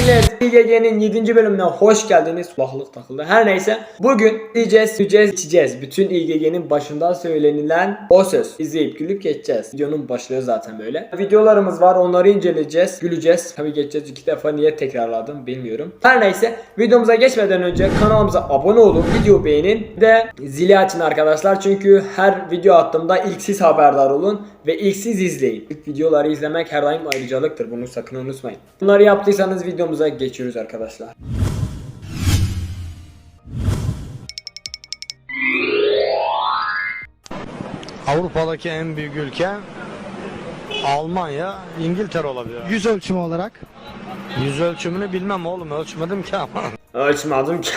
millet. İGG'nin 7. bölümüne hoş geldiniz. Kulaklık takıldı. Her neyse. Bugün diyeceğiz, diyeceğiz, içeceğiz. Bütün İGG'nin başında söylenilen o söz. İzleyip gülüp geçeceğiz. Videonun başlığı zaten böyle. Videolarımız var. Onları inceleyeceğiz. Güleceğiz. Tabii geçeceğiz. iki defa niye tekrarladım bilmiyorum. Her neyse. Videomuza geçmeden önce kanalımıza abone olun. Video beğenin. Ve zili açın arkadaşlar. Çünkü her video attığımda ilk siz haberdar olun. Ve ilk siz izleyin. İlk videoları izlemek her daim ayrıcalıktır. Bunu sakın unutmayın. Bunları yaptıysanız videomuza geçiyoruz arkadaşlar. Avrupa'daki en büyük ülke Almanya, İngiltere olabilir. Yüz ölçümü olarak Yüz ölçümünü bilmem oğlum ölçmedim ki ama. Ölçmedim ki.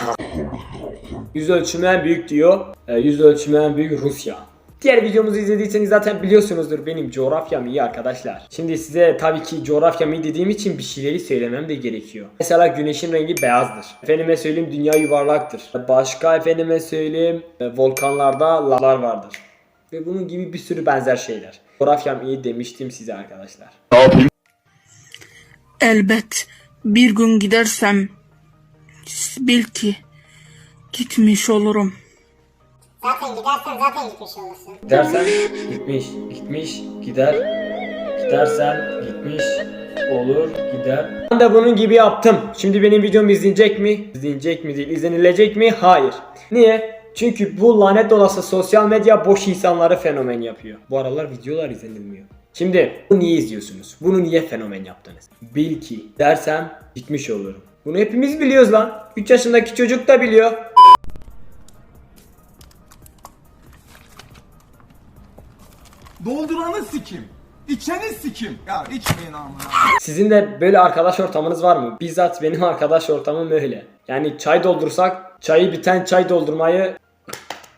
Yüz ölçümü en büyük diyor. E, yüz ölçümü en büyük Rusya. Diğer videomuzu izlediyseniz zaten biliyorsunuzdur benim coğrafyam iyi arkadaşlar. Şimdi size tabii ki coğrafyam iyi dediğim için bir şeyleri söylemem de gerekiyor. Mesela güneşin rengi beyazdır. Efendime söyleyeyim dünya yuvarlaktır. Başka efendime söyleyeyim e, volkanlarda lavlar vardır. Ve bunun gibi bir sürü benzer şeyler. Coğrafyam iyi demiştim size arkadaşlar. Elbet bir gün gidersem bil ki gitmiş olurum. Zaten gidersen zaten gitmiş olursun. Gidersen gitmiş, gitmiş, gider. Gidersen gitmiş, olur, gider. Ben de bunun gibi yaptım. Şimdi benim videom izlenecek mi? İzlenecek mi değil, izlenilecek mi? Hayır. Niye? Çünkü bu lanet olası sosyal medya boş insanları fenomen yapıyor. Bu aralar videolar izlenilmiyor. Şimdi bunu niye izliyorsunuz? Bunu niye fenomen yaptınız? Bil ki dersem gitmiş olurum. Bunu hepimiz biliyoruz lan. 3 yaşındaki çocuk da biliyor. Dolduranı sikim. İçeni sikim. Ya içmeyin amına. Sizin de böyle arkadaş ortamınız var mı? Bizzat benim arkadaş ortamım öyle. Yani çay doldursak çayı biten çay doldurmayı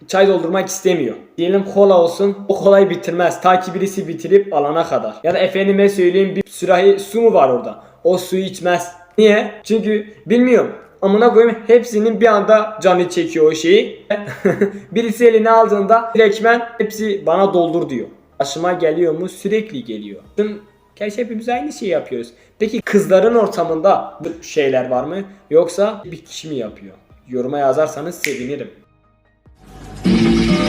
çay doldurmak istemiyor. Diyelim kola olsun o kolayı bitirmez. Ta ki birisi bitirip alana kadar. Ya da efendime söyleyeyim bir sürahi su mu var orada? O suyu içmez. Niye? Çünkü bilmiyorum. Amına koyayım hepsinin bir anda canı çekiyor o şeyi. birisi eline aldığında direktmen hepsi bana doldur diyor. Başıma geliyor mu? Sürekli geliyor. Tüm Gerçi hepimiz aynı şeyi yapıyoruz. Peki kızların ortamında bu şeyler var mı? Yoksa bir kişi mi yapıyor? Yoruma yazarsanız sevinirim.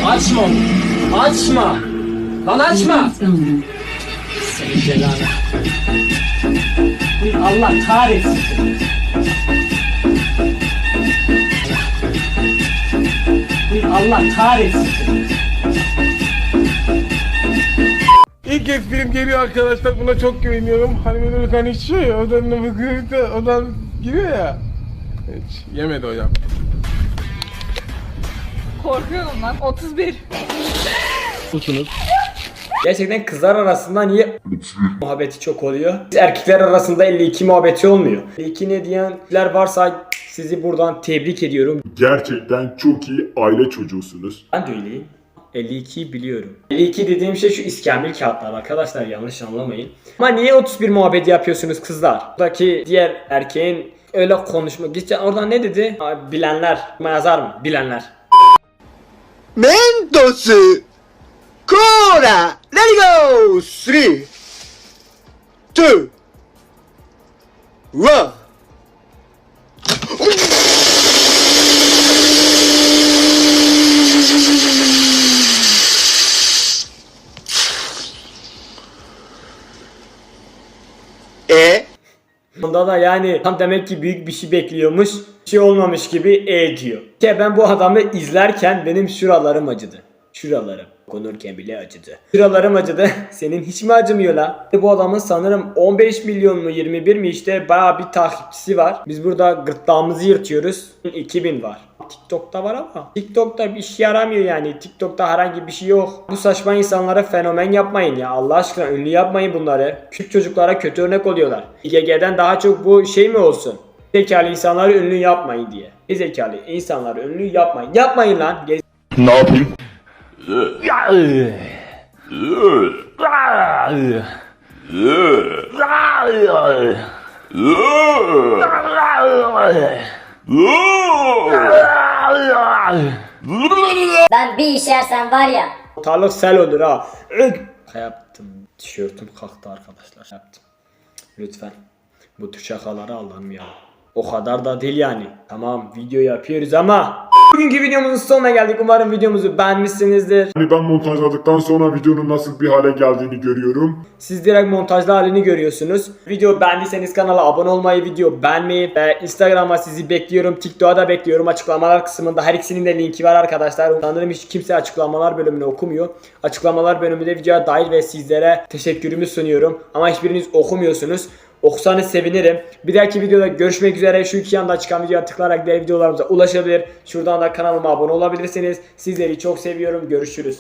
Açma. Açma. Lan açma. Senin belanı. Allah kahretsin. Allah kahretsin. İlk esprim geliyor arkadaşlar. Buna çok güveniyorum. Hani böyle kan içiyor ya. Odan da bakıyor da odan giriyor ya. Hiç yemedi hocam. Korkuyorum lan. 31. Gerçekten kızlar arasında niye muhabbeti çok oluyor? Erkekler arasında 52 muhabbeti olmuyor. 52 ne diyenler varsa sizi buradan tebrik ediyorum. Gerçekten çok iyi aile çocuğusunuz. Ben de öyleyim. 52'yi biliyorum. 52 dediğim şey şu iskambil kağıtlar arkadaşlar yanlış anlamayın. Ama niye 31 muhabbeti yapıyorsunuz kızlar? Buradaki diğer erkeğin öyle konuşma. Geçen oradan ne dedi? Aa, Bilenler. Yazar mı? Bilenler. Mentos Cola Let go 3 2 1 E Bunda da yani tam demek ki büyük bir şey bekliyormuş. Bir şey olmamış gibi e diyor. Ki ben bu adamı izlerken benim şuralarım acıdı. Şuralarım. Konurken bile acıdı. Şuralarım acıdı. Senin hiç mi acımıyor la? Bu adamın sanırım 15 milyon mu 21 mi işte baya bir takipçisi var. Biz burada gırtlağımızı yırtıyoruz. 2000 var. TikTok'ta var ama TikTok'ta bir işe yaramıyor yani. TikTok'ta herhangi bir şey yok. Bu saçma insanlara fenomen yapmayın ya. Allah aşkına ünlü yapmayın bunları. Küçük çocuklara kötü örnek oluyorlar. İGG'den daha çok bu şey mi olsun? Zekalı insanları ünlü yapmayın diye. Zekalı insanları ünlü yapmayın. Yapmayın lan. Gez- Ben bir işersem var ya. Ortalık sel olur ha. Yaptım. Tişörtüm kalktı arkadaşlar. Yaptım. Lütfen. Bu tür şakaları ya. O kadar da değil yani. Tamam video yapıyoruz ama Bugünkü videomuzun sonuna geldik. Umarım videomuzu beğenmişsinizdir. Hani ben montajladıktan sonra videonun nasıl bir hale geldiğini görüyorum. Siz direkt montajlı halini görüyorsunuz. Video beğendiyseniz kanala abone olmayı, video beğenmeyi ve Instagram'a sizi bekliyorum. TikTok'a da bekliyorum. Açıklamalar kısmında her ikisinin de linki var arkadaşlar. Sanırım hiç kimse açıklamalar bölümünü okumuyor. Açıklamalar bölümünde videoya dahil ve sizlere teşekkürümü sunuyorum. Ama hiçbiriniz okumuyorsunuz. Okusanız sevinirim. Bir dahaki videoda görüşmek üzere. Şu iki yanda çıkan videoya tıklayarak diğer videolarımıza ulaşabilir. Şuradan da kanalıma abone olabilirsiniz. Sizleri çok seviyorum. Görüşürüz.